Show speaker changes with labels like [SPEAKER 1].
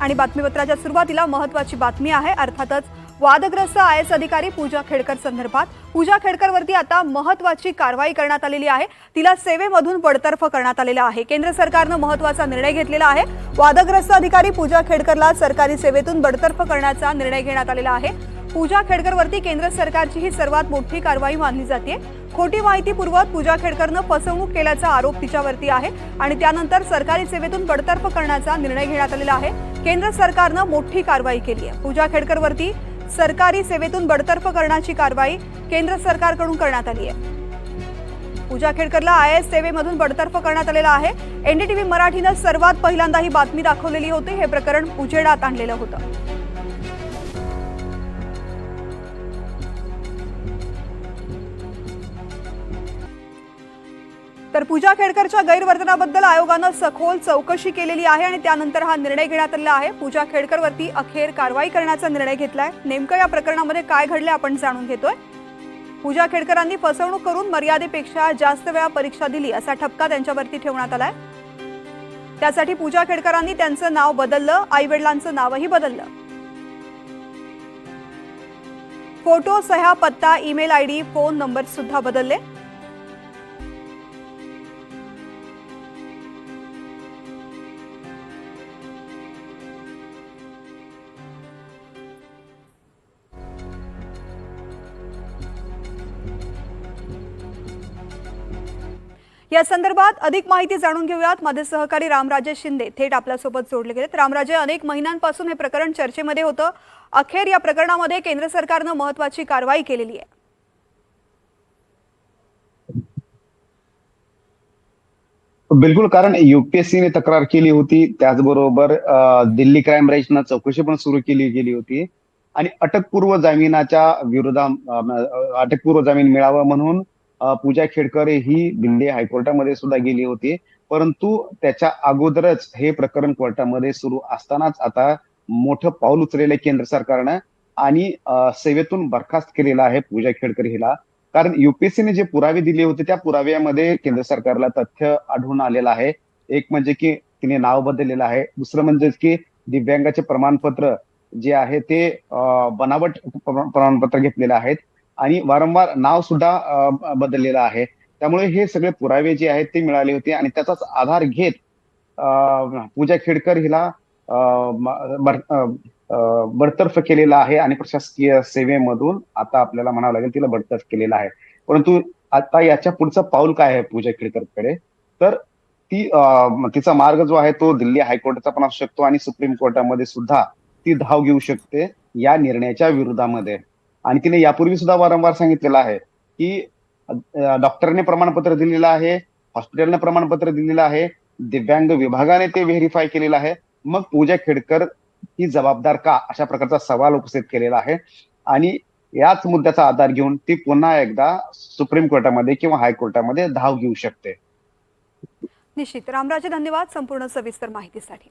[SPEAKER 1] आणि बातमीपत्राच्या सुरुवातीला महत्वाची बातमी आहे. अर्थातच वादग्रस्त आय एस अधिकारी पूजा खेडकर संदर्भात. पूजा खेडकरवरती आता महत्वाची कारवाई करण्यात आलेली आहे. तिला सेवेमधून बडतर्फ करण्यात आलेला आहे. केंद्र सरकारनं महत्त्वाचा निर्णय घेतलेला आहे. वादग्रस्त अधिकारी पूजा खेडकरला सरकारी सेवेतून बडतर्फ करण्याचा निर्णय घेण्यात आलेला आहे. पूजा खेडकरवरती केंद्र सरकारची ही सर्वात मोठी कारवाई मानली जाते. खोटी माहिती पुरवत पूजा खेडकरनं फसवणूक केल्याचा आरोप तिच्यावरती आहे आणि त्यानंतर सरकारी सेवेतून बडतर्फ करण्याचा निर्णय घेण्यात आलेला आहे. केंद्र सरकारनं मोठी कारवाई केली आहे. पूजा खेडकरवरती सरकारी सेवेतून बडतर्फ करण्याची कारवाई केंद्र सरकारकडून करण्यात आली आहे. पूजा खेडकरला आय एस सेवेमधून बडतर्फ करण्यात आलेला आहे. एनडीटीव्ही मराठीनं सर्वात पहिल्यांदा ही बातमी दाखवलेली होती. हे प्रकरण उजेडात आणलेलं होतं. तर पूजा खेडकरच्या गैरवर्तनाबद्दल आयोगानं सखोल चौकशी केलेली आहे आणि त्यानंतर हा निर्णय घेण्यात आलेला आहे. पूजा खेडकरवरती अखेर कारवाई करण्याचा निर्णय घेतलाय. नेमकं या प्रकरणामध्ये काय घडलं आपण जाणून घेतोय. पूजा खेडकरांनी फसवणूक करून मर्यादेपेक्षा जास्त वेळा परीक्षा दिली असा ठपका त्यांच्यावरती ठेवण्यात आलाय. त्यासाठी पूजा खेडकरांनी त्यांचं नाव बदललं आई वडिलांचं नावही बदललं. फोटो सह्या पत्ता email I D phone number सुद्धा बदलले. या संदर्भात अधिक माहिती जाणून घेऊयात. माझे सहकारी रामराजे शिंदे थेट आपल्यासोबत जोडले गेलेत. रामराजे अनेक महिन्यांपासून हे प्रकरण चर्चेमध्ये होतं. अखेर या प्रकरणामध्ये केंद्र सरकारनं महत्वाची कारवाई केलेली आहे.
[SPEAKER 2] बिलकुल कारण युपीएससीने तक्रार केली होती. त्याचबरोबर दिल्ली क्राईम ब्रँचनं चौकशी पण सुरू केली गेली होती. आणि अटकपूर्व जामिनाच्या विरोधात अटकपूर्व जामीन मिळावा म्हणून पूजा खेडकर ही दिल्ली हायकोर्टामध्ये सुद्धा गेली होती. परंतु त्याच्या अगोदरच हे प्रकरण कोर्टामध्ये सुरू असतानाच आता मोठं पाऊल उचललेलं आहे केंद्र सरकारनं आणि सेवेतून बरखास्त केलेला आहे पूजा खेडकर हिला. कारण युपीएससीने जे पुरावे दिले होते त्या पुराव्यामध्ये केंद्र सरकारला तथ्य आढळून आलेलं आहे. एक म्हणजे की तिने नाव बदललेलं आहे. दुसरं म्हणजे की दिव्यांगाचे प्रमाणपत्र जे आहे ते बनावट प्रमाणपत्र घेतलेले आहेत. आणि वारंवार नाव सुद्धा बदललेलं आहे. त्यामुळे हे सगळे पुरावे जे आहेत ते मिळाले होते आणि त्याचाच आधार घेत पूजा खेडकर हिला बडतर्फ केलेला आहे आणि प्रशासकीय सेवेमधून आता आपल्याला म्हणावं लागेल तिला बडतर्फ केलेला आहे. परंतु आता याच्या पुढचं पाऊल काय आहे पूजा खेडकरकडे? तर ती तिचा मार्ग जो आहे तो दिल्ली हायकोर्टाचा पण असू शकतो आणि सुप्रीम कोर्टामध्ये सुद्धा ती धाव घेऊ शकते या निर्णयाच्या विरोधामध्ये. आणि तिने यापूर्वी सुद्धा वारंवार सांगितलेलं आहे की डॉक्टरने प्रमाणपत्र दिलेलं आहे हॉस्पिटलने प्रमाणपत्र दिलेलं आहे दिव्यांग विभागाने ते व्हेरीफाय केलेलं आहे. मग पूजा खेडकर ही जबाबदार का? अशा प्रकारचा सवाल उपस्थित केलेला आहे. आणि याच मुद्द्याचा आधार घेऊन ती पुन्हा एकदा सुप्रीम कोर्टामध्ये किंवा हायकोर्टामध्ये धाव घेऊ शकते.
[SPEAKER 1] निश्चित. रामराजे धन्यवाद संपूर्ण सविस्तर माहितीसाठी.